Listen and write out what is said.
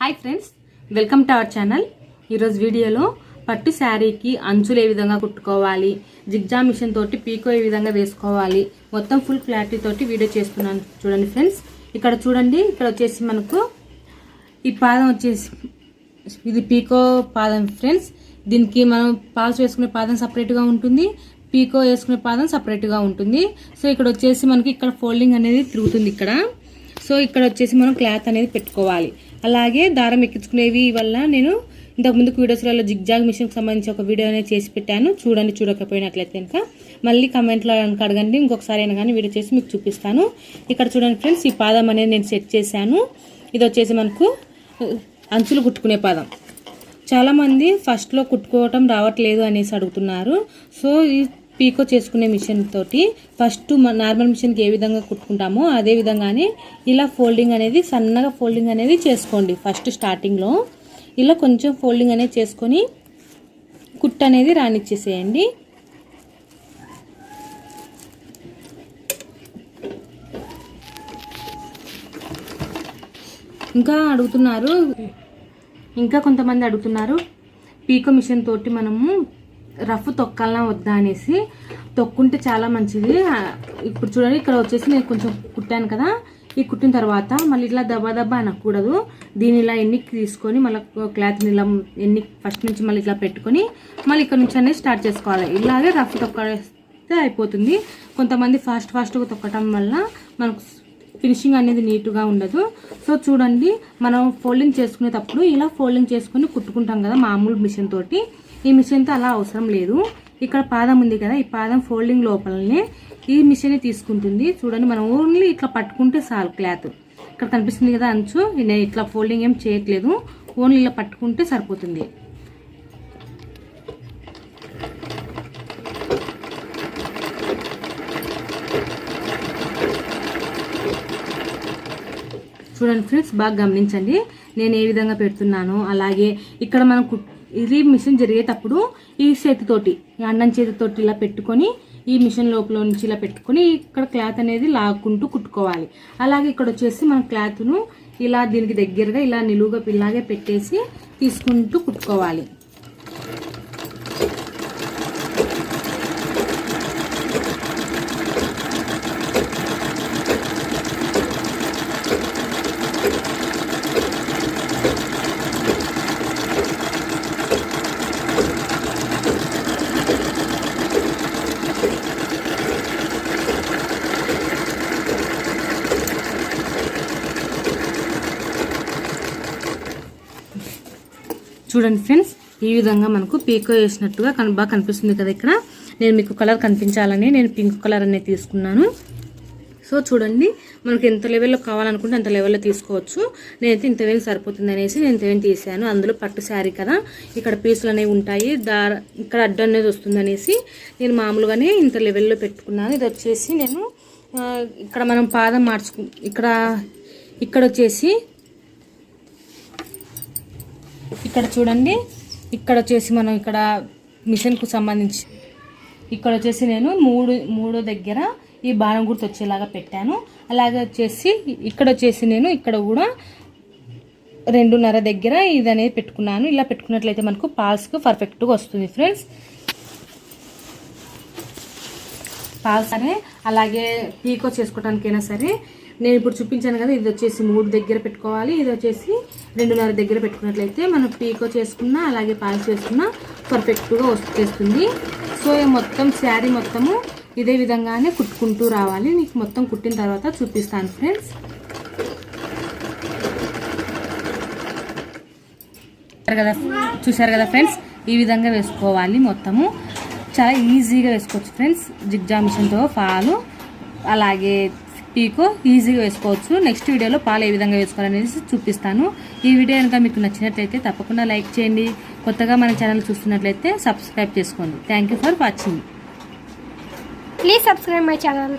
Hi friends welcome to our channel ఈరోజు వీడియోలో పట్టు శారీకి అంచులు ఏ విధంగా కుట్టుకోవాలి జిగ్జా మిషన్ తోటి పీకో ఏ విధంగా వేసుకోవాలి మొత్తం ఫుల్ క్లారిటీ తోటి వీడియో చేస్తున్నాను. చూడండి ఫ్రెండ్స్ ఇక్కడ చూడండి ఇక్కడ వచ్చేసి మనకు ఈ పాదం వచ్చేసి ఇది పీకో పాదం ఫ్రెండ్స్ దీనికి మనం పాల్స్ వేసుకునే పాదం సపరేట్గా ఉంటుంది పీకో వేసుకునే పాదం సపరేట్గా ఉంటుంది. సో ఇక్కడ వచ్చేసి మనకి ఇక్కడ ఫోల్డింగ్ అనేది తిరుగుతుంది ఇక్కడ. సో ఇక్కడ వచ్చేసి మనం క్లాత్ అనేది పెట్టుకోవాలి. అలాగే దారం ఎక్కించుకునేవి వల్ల నేను ఇంతకు ముందుకు వీడియోస్లలో జిగ్జాగ్ మిషన్కి సంబంధించి ఒక వీడియో అనేది చేసి పెట్టాను. చూడండి చూడకపోయినట్లయితే కనుక. మళ్ళీ కమెంట్లో కనుక అడగండి ఇంకొకసారి అయినా కానీ వీడియో చేసి మీకు చూపిస్తాను. ఇక్కడ చూడండి ఫ్రెండ్స్ ఈ పాదం అనేది నేను సెట్ చేశాను. ఇది వచ్చేసి మనకు అంచులు కుట్టుకునే పాదం. చాలామంది ఫస్ట్లో కుట్టుకోవటం రావట్లేదు అనేసి అడుగుతున్నారు. సో ఈ పీకో చేసుకునే మిషన్ తోటి ఫస్ట్ నార్మల్ మిషన్కి ఏ విధంగా కుట్టుకుంటామో అదే విధంగానే ఇలా ఫోల్డింగ్ అనేది సన్నగా ఫోల్డింగ్ అనేది చేసుకోండి ఫస్ట్ స్టార్టింగ్లో ఇలా కొంచెం ఫోల్డింగ్ అనేది చేసుకొని కుట్టు అనేది రానిచ్చేసేయండి. ఇంకా అడుగుతున్నారు ఇంకా కొంతమంది అడుగుతున్నారు. పీకో మిషన్ తోటి మనము రఫ్ తొక్కాలనా వద్దా అనేసి తొక్కుంటే చాలా మంచిది. ఇప్పుడు చూడండి ఇక్కడ వచ్చేసి నేను కొంచెం కుట్టాను కదా. ఈ కుట్టిన తర్వాత మళ్ళీ ఇట్లా దబా దబా అనకూడదు. దీని ఇలా ఎన్నికి తీసుకొని మళ్ళీ క్లాత్ని ఇలా ఎన్ని ఫస్ట్ నుంచి మళ్ళీ ఇట్లా పెట్టుకొని మళ్ళీ ఇక్కడ నుంచి అనేది స్టార్ట్ చేసుకోవాలి. ఇలాగే రఫ్ తొక్కేస్తే అయిపోతుంది. కొంతమంది ఫాస్ట్ ఫాస్ట్గా తొక్కటం వల్ల మనకు ఫినిషింగ్ అనేది నీట్గా ఉండదు. సో చూడండి మనం ఫోల్డింగ్ చేసుకునేటప్పుడు ఇలా ఫోల్డింగ్ చేసుకుని కుట్టుకుంటాం కదా మామూలు మిషన్ తోటి. ఈ మిషన్తో అలా అవసరం లేదు. ఇక్కడ పాదం ఉంది కదా ఈ పాదం ఫోల్డింగ్ లోపలనే ఈ మిషనే తీసుకుంటుంది. చూడండి మనం ఓన్లీ ఇట్లా పట్టుకుంటే చాలు క్లాత్ ఇక్కడ కనిపిస్తుంది కదా అంచు నేను ఇట్లా ఫోల్డింగ్ ఏం చేయట్లేదు. ఓన్లీ ఇలా పట్టుకుంటే సరిపోతుంది. చూడండి ఫ్రెండ్స్ బాగా గమనించండి. నేను ఏ విధంగా పెడుతున్నాను అలాగే ఇక్కడ మనం కుట్- ఇది మిషన్ జరిగేటప్పుడు ఈ చేతితోటి అండం అన్నం చేతితోటి ఇలా పెట్టుకొని ఈ మిషన్ లోపల నుంచి ఇలా పెట్టుకొని ఇక్కడ క్లాత్ అనేది లాక్కుంటూ కుట్టుకోవాలి. అలాగే ఇక్కడ వచ్చేసి మనం క్లాత్ను ఇలా దీనికి దగ్గరగా ఇలా నిలువుగా పిల్లాగే పెట్టేసి తీసుకుంటూ కుట్టుకోవాలి. చూడండి ఫ్రెండ్స్ ఈ విధంగా మనకు పీకో వేసినట్టుగా కన్ బాగా కనిపిస్తుంది కదా ఇక్కడ. నేను మీకు కలర్ కనిపించాలని నేను పింక్ కలర్ అనేది తీసుకున్నాను. సో చూడండి మనకి ఎంత లెవెల్లో కావాలనుకుంటే అంత లెవెల్లో తీసుకోవచ్చు. నేనైతే ఇంత వేలు సరిపోతుంది అనేసి నేను ఇంత తీసాను. అందులో పట్టు శారీ కదా ఇక్కడ పీసులు అనేవి ఉంటాయి. దార ఇక్కడ అడ్డు అనేది వస్తుంది అనేసి నేను మామూలుగానే ఇంత లెవెల్లో పెట్టుకున్నాను. ఇది వచ్చేసి నేను ఇక్కడ మనం పాదం మార్చుకు ఇక్కడ ఇక్కడ వచ్చేసి ఇక్కడ చూడండి. ఇక్కడ వచ్చేసి మనం ఇక్కడ మిషన్కు సంబంధించి ఇక్కడ వచ్చేసి నేను మూడు మూడో దగ్గర ఈ బాణం గుర్తు వచ్చేలాగా పెట్టాను. అలాగే వచ్చేసి ఇక్కడ వచ్చేసి నేను ఇక్కడ కూడా రెండున్నర దగ్గర ఇది అనేది పెట్టుకున్నాను. ఇలా పెట్టుకున్నట్లయితే మనకు పాల్స్కి పర్ఫెక్ట్గా వస్తుంది ఫ్రెండ్స్ పాల్స్ అనే అలాగే పీకో చేసుకోవడానికైనా సరే. నేను ఇప్పుడు చూపించాను కదా ఇది వచ్చేసి మూడు దగ్గర పెట్టుకోవాలి. ఇది వచ్చేసి రెండున్నర దగ్గర పెట్టుకున్నట్లయితే మనం పీకో చేసుకున్నా అలాగే పాల్స్ చేసుకున్నా పర్ఫెక్ట్గా వచ్చేస్తుంది సో మొత్తం శారీ మొత్తము ఇదే విధంగానే కుట్టుకుంటూ రావాలి. నీకు మొత్తం కుట్టిన తర్వాత చూపిస్తాను ఫ్రెండ్స్. కదా చూసారు కదా ఫ్రెండ్స్? ఈ విధంగా వేసుకోవాలి మొత్తము. చాలా ఈజీగా వేసుకోవచ్చు ఫ్రెండ్స్ జిగ్జా మిషన్తో పాలు అలాగే పీకో ఈజీగా వేసుకోవచ్చు. నెక్స్ట్ వీడియోలో పాలు ఏ విధంగా వేసుకోవాలనేసి చూపిస్తాను. ఈ వీడియో కనుక మీకు నచ్చినట్లయితే తప్పకుండా లైక్ చేయండి. కొత్తగా మన ఛానల్ చూస్తున్నట్లయితే సబ్స్క్రైబ్ చేసుకోండి. Thank you for watching please subscribe my channel